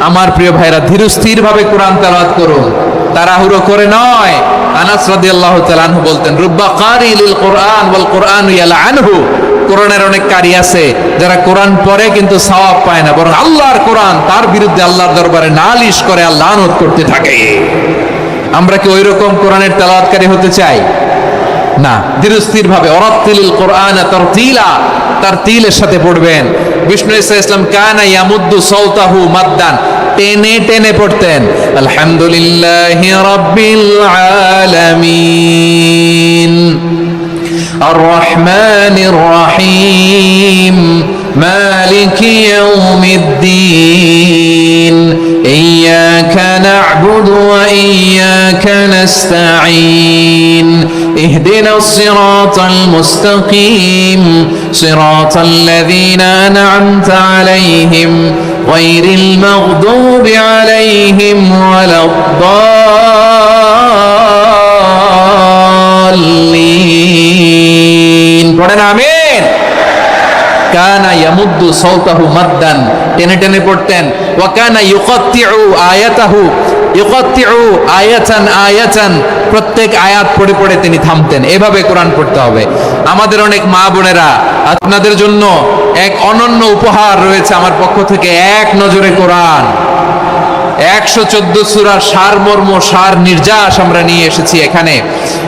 আমার প্রিয় ভাইরা ধীরস্থির ভাবে কোরআন তেলাওয়াত করুন। তাড়াহুড়ো করে নয়। আনাস রাদিয়াল্লাহু তাআলা আনহু বলতেন, রুব্বা কারি লিল কোরআন ওয়াল কোরআন ইয়ালআনহু। কোরআনের অনেক কারি আছে, যারা কোরআন পড়ে কিন্তু সওয়াব পায় না, বরং আল্লাহর কোরআন, তার বিরুদ্ধে আল্লাহর দরবারে নালিশ করে আল্লাহ লানত করতে থাকে। আমরা কি ওইরকম কোরআনের তেলাওয়াতকারী হতে চাই? না। ধীরস্থির ভাবে অরাত্তিলিল কোরআন তারতিলা। তার তিলের সাথে পড়বেন। বিষ্ণু ইসা ইসলাম কানা ইয়ামুদ্দু সৌতাহু মাদ্দান টেনে টেনে পড়তেন আলহামদুলিল্লাহ রাব্বিল আলামিন الرحمن الرحيم مالك يوم الدين إياك نعبد وإياك نستعين اهدنا الصراط المستقيم صراط الذين أنعمت عليهم غير المغضوب عليهم ولا الضالين পড়েন আমিন কানা ইয়ামুদ্দু সাওতাহু মাদ্দান টেনে টেনে পড়তেন ওয়া কানা ইউকাত্তিউ আয়াতাহু ইউকাত্তিউ আয়াতান আয়াতান, প্রত্যেক আয়াত পড়ে পড়ে তিনি থামতেন। এভাবে কোরআন পড়তে হবে। আমাদের অনেক মা বোনেরা, আপনাদের জন্য এক অনন্য উপহার রয়েছে আমার পক্ষ থেকে, এক নজরে কোরআন। একশো চোদ্দ সুরার সারমর্ম, সার নির্যাস আমরা নিয়ে এসেছি এখানে।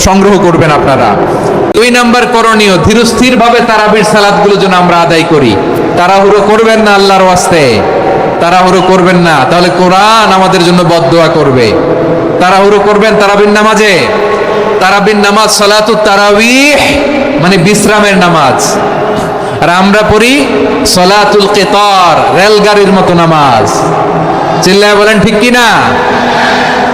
সংগ্রহ করবেন আপনারা। দুই নাম্বার করণীয় ধীরস্থির ভাবে তারাবির সালাদগুলো যেন আমরা আদায় করি। তাড়াহুড়ো করবেন না আল্লাহর ওয়াস্তে। তাড়াহুড়ো করবেন না। তাহলে কোরআন আমাদের জন্য বদদোয়া করবে। তাড়াহুড়ো করবেন তারাবির নামাজে। তারাবির নামাজ সালাতু তারাবিহ মানে বিশ্রামের নামাজ। আর আমরা পড়ি সলাতুল কেতর, রেলগাড়ির মতো নামাজ। চিল্লায় বলেন ঠিক কি না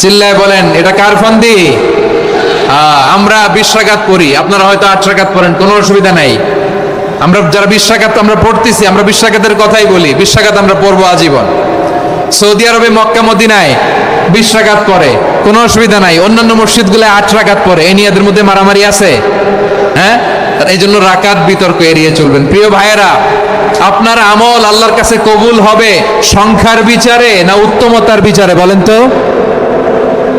চিল্লায় বলেন, এটা কার ফন্দি? আমরা বিশ রাকাত পড়ি, আপনারা হয়তো আট পড়েন, কোনো অসুবিধা নাই। আমরা যারা বিশ আমরা পড়তেছি, আমরা বিশ কথাই বলি, বিশ আমরা পড়ব আজীবন। সৌদি আরবে মক্কা, মদিনায় বিশ রাকাত পরে কোনো অসুবিধা নাই। অন্যান্য মসজিদগুলো আট রাকাত পরে এই নিয়ে মধ্যে মারামারি আছে। হ্যাঁ? এই জন্য রাকাত বিতর্ক এড়িয়ে চলবেন। প্রিয় ভাইয়েরা, আপনার আমল আল্লাহর কাছে কবুল হবে সংখ্যার বিচারে না উত্তমতার বিচারে, বলেন তো?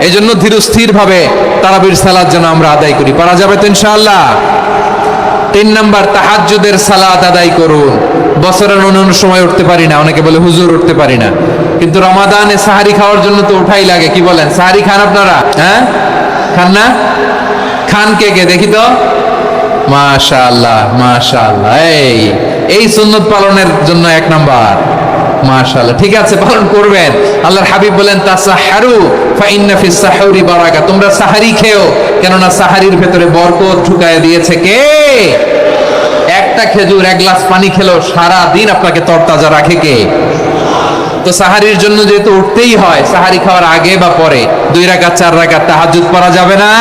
এই জন্য ধীরস্থির ভাবে তারাবির সালাদ যেন আমরা আদায় করি। পারা যাবে তো ইনশাআল্লাহ। তিন নাম্বার, তাহাজ্জুদের সালাত আদায় করুন। বছরের অন্যান্য সময় উঠতে পারি না, অনেকে বলে হুজুর উঠতে পারি না। কিন্তু রমাদানে সাহারি খাওয়ার জন্য তো উঠাই লাগে, কি বলেন? সাহারি খান আপনারা? হ্যাঁ? খান না? খান কে কে? দেখি তো। মাশাআল্লাহ মাশাআল্লাহ। এই এই সুন্নত পালনের জন্য এক নাম্বার। মাশাআল্লাহ। ঠিক আছে, পালন করবেন। আল্লাহর হাবিব বলেন, তাসাহারু ফাইন্না ফিস সাহুরি বারাকা তোমরা সাহারি খেও, কেননা সাহারির ভেতরে বরকত ঢুকায় দিয়েছে কে? একটা খেজুর, এক গ্লাস পানি খেলো সারা দিন আপনাকে তরতাজা রাখে কে? তো সাহারির জন্য যেহেতু উঠতেই হয়, সাহারি খাওয়ার আগে বা পরে, দুই রাকাত, চার রাকাত তাহাজ্জুদ পড়া যাবে না।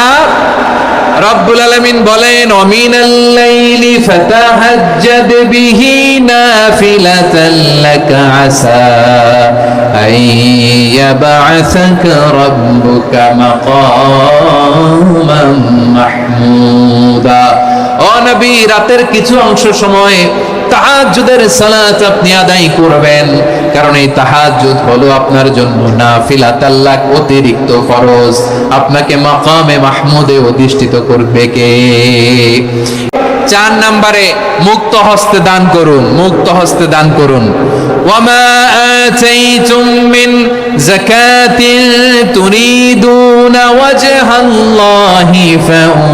রব্বুল আলামিন বলেন, অমিনাল লাইলি ফাতাহাজ্জাদ বিহি নাফিলাতান লাকা আসা আইয়াবআসাকা রাব্বুকা মাকামান মাহমুদা। ও নবী, রাতের কিছু অংশ সময় তাহাজ্জুদের সালাত আপনি আদায় করবেন। কারণ এই তাহাজ্জুদ হলো আপনার জন্য নাফিলাত তাল্লাক অতিরিক্ত ফরজ। আপনাকে মাকামে মাহমুদে অধিষ্ঠিত করবে কে? চার নাম্বারে মুক্ত হস্তে দান করুন, মুক্ত হস্তে দান করুন। ওয়ামা আতাইতুম মিন যাকাতিন তুরিদুনা ওয়াজহাল্লাহি ফাউলাইকা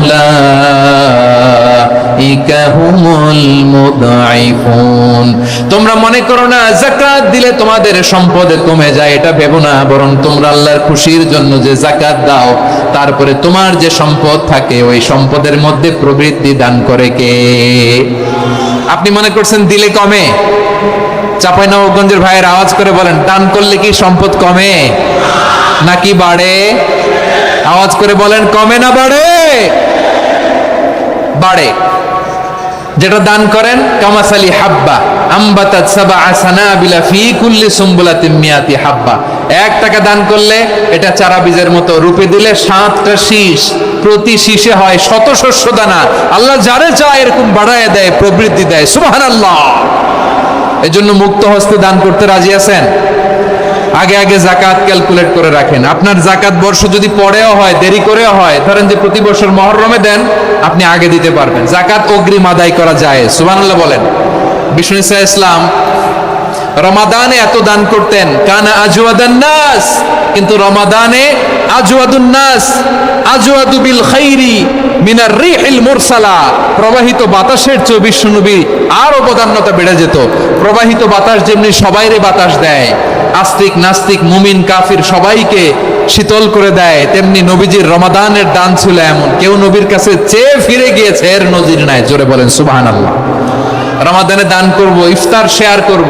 হুমুল মুদঈফুন তোমরা মনে করো না যাকাত দিলে তোমাদের সম্পদে কমে যায়, এটা ভেবো না, বরং তোমরা আল্লাহর খুশির জন্য যে যাকাত দাও, তারপরে তোমার যে সম্পদ থাকে, ওই সম্পদের মধ্যে প্রবৃত্তি দান করে কে? আপনি মনে করছেন দিলে কমে? চাপাই নবগঞ্জের ভাইয়ের আওয়াজ করে বলেন দান করলে কি সম্পদ কমে? নাকি বাড়ে? আওয়াজ করে বলেন, কমে না বাড়ে? বাড়ে। যেটা দান করেন, কামাসালি হাব্বা আম্বাতাত সাবা সানাবিলা ফি কুল্লি হাব্বা। এক টাকা দান করলে এটা চারা বীজের মতো রূপে দিলে সাতটা শীষ, প্রতি শীষে হয় শত শস্য দানা। আল্লাহ যারে চায় এরকম বাড়ায় দেয় প্রবৃদ্ধি দেয়। সুবহানাল্লাহ। এজন্য মুক্ত হস্তে দান করতে রাজি আছেন? আগে আগে জাকাত ক্যালকুলেট করে রাখেন। আপনার জাকাত বর্ষ যদি পরেও হয়, দেরি করেও হয়, ধরেন যে প্রতি বছর মহরমে দেন, আপনি আগে দিতে পারবেন। জাকাত অগ্রিম আদায় করা যায়। সুবহানাল্লাহ বলেন। বিষ্ণু ইসা ইসলাম রমাদানে এত দান করতেন। কানা আজওয়াদান নাস, কিন্তু রমাদানে আজওয়াদুন নাস, আজওয়াদু বিল খাইরি মিনার রিহিল মুরসালা। প্রবাহিত বাতাসের চেয়ে বিশ্বনবী আরও প্রধান্যতা বেড়ে যেত। প্রবাহিত বাতাস যেমনি সবাইরে বাতাস দেয়, আস্তিক নাস্তিক, মুমিন, কাফির সবাইকে শীতল করে দেয়, তেমনি নবীজির রমাদানের দান ছিল এমন। কেউ নবীর কাছে চেয়ে ফিরে গিয়েছে, এর নজির নাই। জোরে বলেন, সুবহানাল্লাহ। রমাদানে দান করব, ইফতার শেয়ার করব।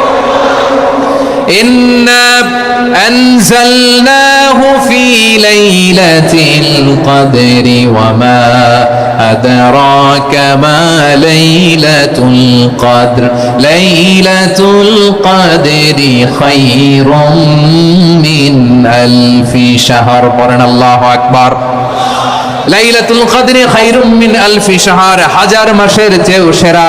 إنا أنزلناه في ليلة القدر وما أدراك ما ليلة القدر ليلة القدر خير من ألف شهر قرن الله أكبر লাইলাতুল কদরে খাইরুম মিন আলফি শাহর হাজার মাসের চেয়েও সেরা